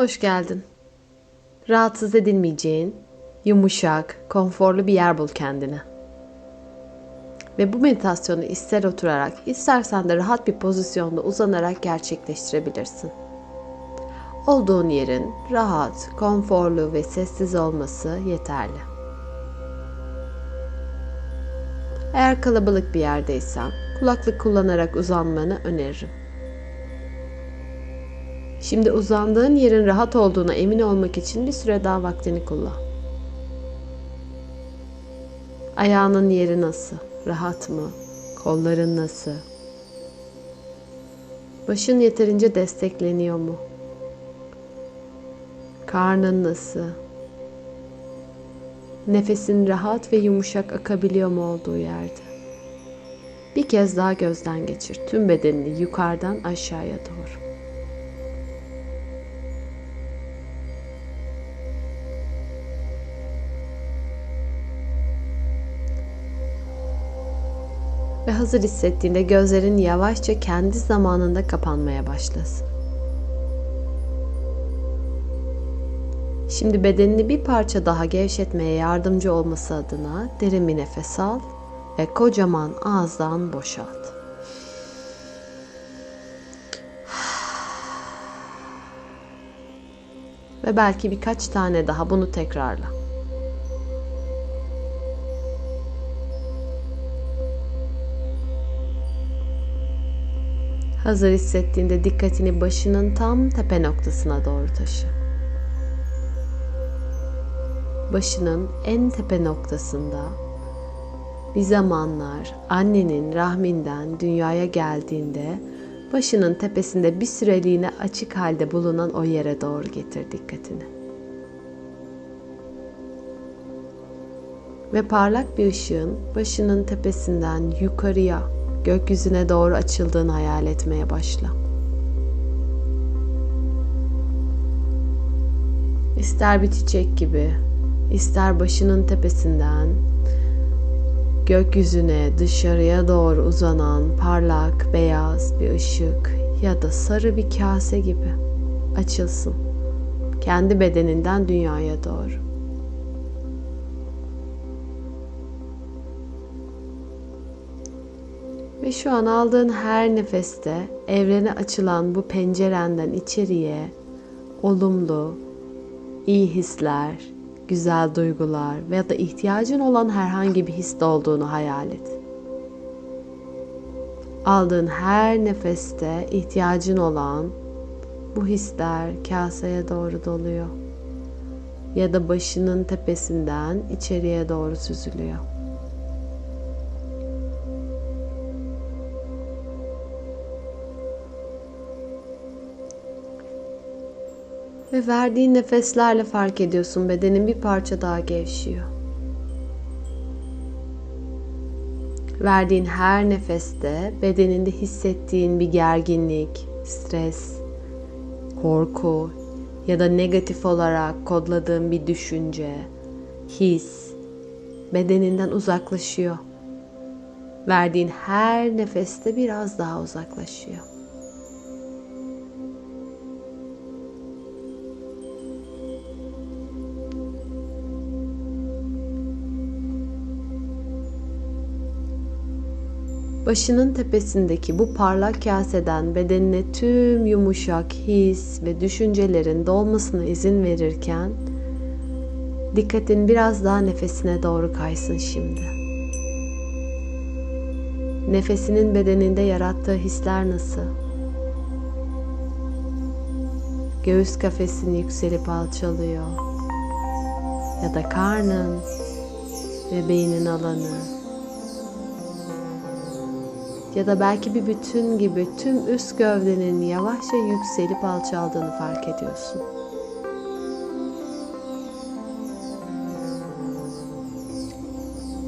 Hoş geldin. Rahatsız edilmeyeceğin, yumuşak, konforlu bir yer bul kendine. Ve bu meditasyonu ister oturarak, istersen de rahat bir pozisyonda uzanarak gerçekleştirebilirsin. Olduğun yerin rahat, konforlu ve sessiz olması yeterli. Eğer kalabalık bir yerdeysen kulaklık kullanarak uzanmanı öneririm. Şimdi uzandığın yerin rahat olduğuna emin olmak için bir süre daha vaktini kullan. Ayağının yeri nasıl? Rahat mı? Kolların nasıl? Başın yeterince destekleniyor mu? Karnın nasıl? Nefesin rahat ve yumuşak akabiliyor mu olduğu yerde? Bir kez daha gözden geçir tüm bedenini yukarıdan aşağıya doğru. Ve hazır hissettiğinde gözlerin yavaşça kendi zamanında kapanmaya başlasın. Şimdi bedenini bir parça daha gevşetmeye yardımcı olması adına derin bir nefes al ve kocaman ağızdan boşalt. Ve belki birkaç tane daha bunu tekrarla. Hazır hissettiğinde dikkatini başının tam tepe noktasına doğru taşı. Başının en tepe noktasında bir zamanlar annenin rahminden dünyaya geldiğinde başının tepesinde bir süreliğine açık halde bulunan o yere doğru getir dikkatini. Ve parlak bir ışığın başının tepesinden yukarıya gökyüzüne doğru açıldığını hayal etmeye başla. İster bir çiçek gibi, ister başının tepesinden gökyüzüne dışarıya doğru uzanan parlak beyaz bir ışık ya da sarı bir kase gibi açılsın. Kendi bedeninden dünyaya doğru. Ve şu an aldığın her nefeste evrene açılan bu pencerenden içeriye olumlu, iyi hisler, güzel duygular veya da ihtiyacın olan herhangi bir his olduğunu hayal et. Aldığın her nefeste ihtiyacın olan bu hisler kaseye doğru doluyor ya da başının tepesinden içeriye doğru süzülüyor. Ve verdiğin nefeslerle fark ediyorsun bedenin bir parça daha gevşiyor. Verdiğin her nefeste bedeninde hissettiğin bir gerginlik, stres, korku ya da negatif olarak kodladığın bir düşünce, his bedeninden uzaklaşıyor. Verdiğin her nefeste biraz daha uzaklaşıyor. Başının tepesindeki bu parlak kaseden bedenine tüm yumuşak his ve düşüncelerin dolmasına izin verirken dikkatin biraz daha nefesine doğru kaysın şimdi. Nefesinin bedeninde yarattığı hisler nasıl? Göğüs kafesin yükselip alçalıyor. Ya da karnın ve beynin alanı ya da belki bir bütün gibi tüm üst gövdenin yavaşça yükselip alçaldığını fark ediyorsun.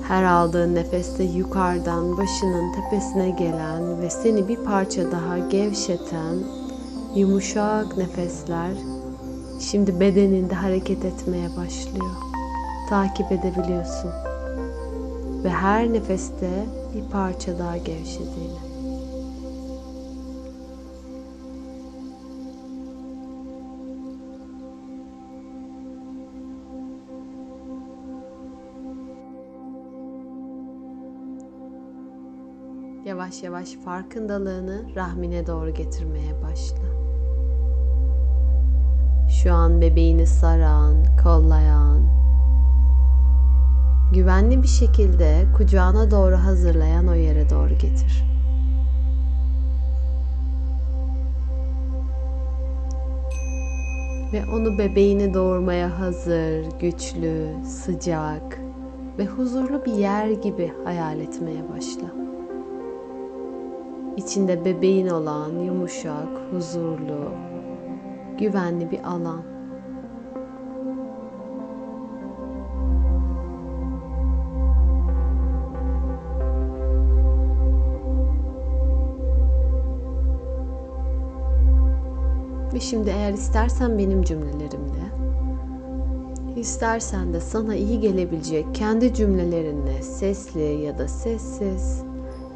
Her aldığın nefeste yukarıdan başının tepesine gelen ve seni bir parça daha gevşeten yumuşak nefesler şimdi bedeninde hareket etmeye başlıyor. Takip edebiliyorsun ve her nefeste bir parça daha gevşediğini. Yavaş yavaş farkındalığını rahmine doğru getirmeye başla. Şu an bebeğini saran, kollayan, güvenli bir şekilde kucağına doğru hazırlayan o yere doğru getir. Ve onu bebeğini doğurmaya hazır, güçlü, sıcak ve huzurlu bir yer gibi hayal etmeye başla. İçinde bebeğin olan yumuşak, huzurlu, güvenli bir alan. Ve şimdi eğer istersen benim cümlelerimle, istersen de sana iyi gelebilecek kendi cümlelerinle sesli ya da sessiz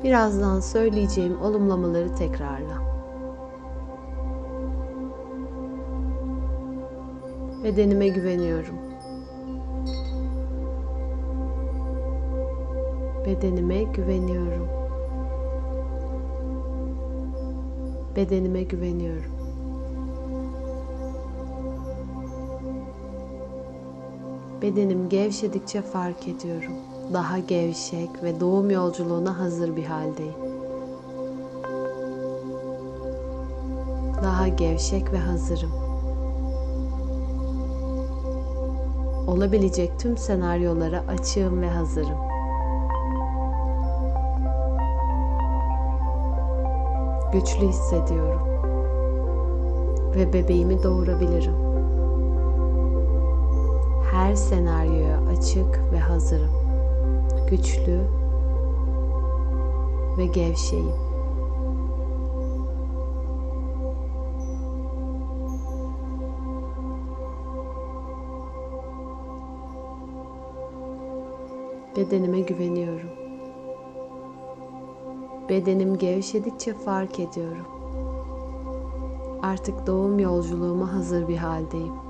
birazdan söyleyeceğim olumlamaları tekrarla. Bedenime güveniyorum. Bedenime güveniyorum. Bedenime güveniyorum. Bedenim gevşedikçe fark ediyorum. Daha gevşek ve doğum yolculuğuna hazır bir haldeyim. Daha gevşek ve hazırım. Olabilecek tüm senaryolara açığım ve hazırım. Güçlü hissediyorum ve bebeğimi doğurabilirim. Her senaryoya açık ve hazırım. Güçlü ve gevşeyim. Bedenime güveniyorum. Bedenim gevşedikçe fark ediyorum. Artık doğum yolculuğuma hazır bir haldeyim.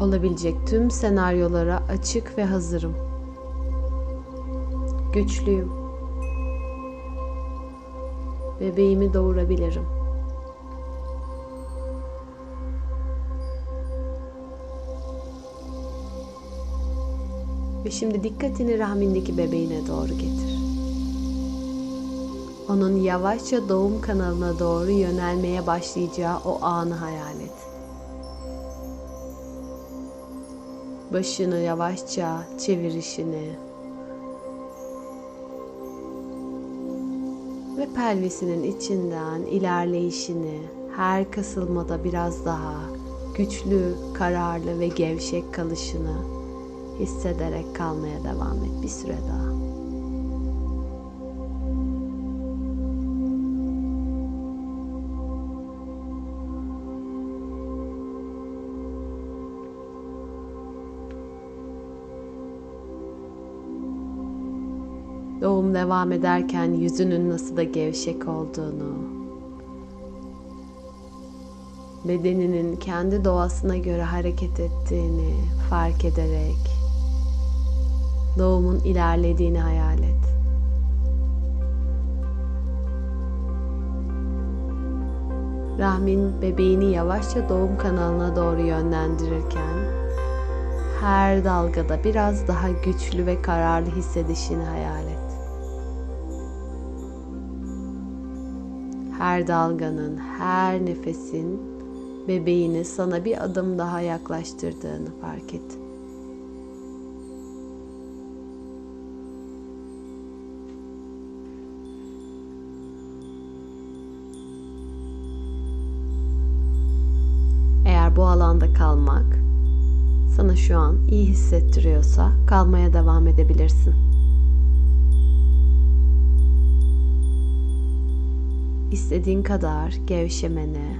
Olabilecek tüm senaryolara açık ve hazırım. Güçlüyüm. Bebeğimi doğurabilirim. Ve şimdi dikkatini rahmindeki bebeğine doğru getir. Onun yavaşça doğum kanalına doğru yönelmeye başlayacağı o anı hayal et. Başını yavaşça çevirişini ve pelvisinin içinden ilerleyişini her kasılmada biraz daha güçlü, kararlı ve gevşek kalışını hissederek kalmaya devam et bir süre daha. Doğum devam ederken yüzünün nasıl da gevşek olduğunu, bedeninin kendi doğasına göre hareket ettiğini fark ederek doğumun ilerlediğini hayal et. Rahmin bebeğini yavaşça doğum kanalına doğru yönlendirirken her dalgada biraz daha güçlü ve kararlı hissedişini hayal et. Her dalganın, her nefesin bebeğini sana bir adım daha yaklaştırdığını fark et. Eğer bu alanda kalmak sana şu an iyi hissettiriyorsa kalmaya devam edebilirsin. İstediğin kadar gevşemene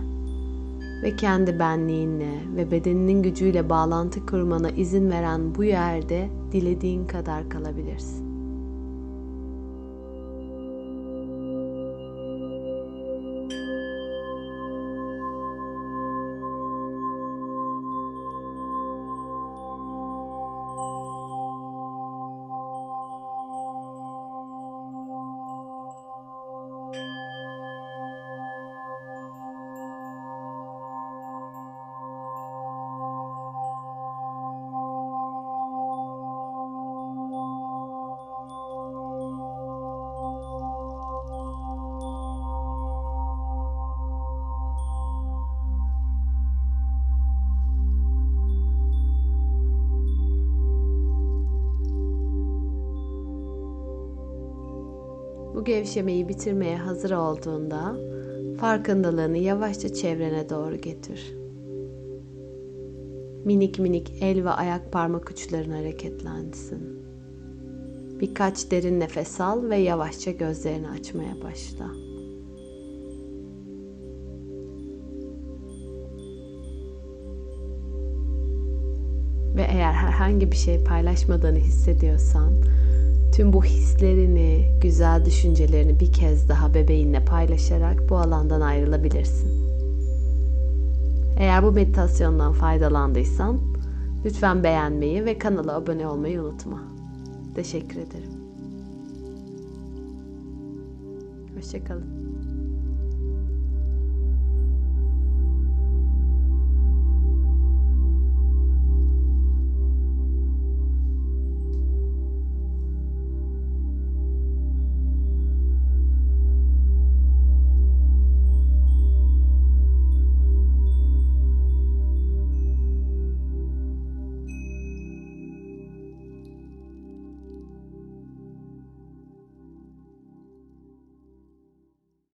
ve kendi benliğinle ve bedeninin gücüyle bağlantı kurmana izin veren bu yerde dilediğin kadar kalabilirsin. Bu gevşemeyi bitirmeye hazır olduğunda farkındalığını yavaşça çevrene doğru getir. Minik minik el ve ayak parmak uçların hareketlensin. Birkaç derin nefes al ve yavaşça gözlerini açmaya başla. Ve eğer herhangi bir şey paylaşmadığını hissediyorsan, tüm bu hislerini, güzel düşüncelerini bir kez daha bebeğinle paylaşarak bu alandan ayrılabilirsin. Eğer bu meditasyondan faydalandıysan, lütfen beğenmeyi ve kanala abone olmayı unutma. Teşekkür ederim. Hoşçakalın.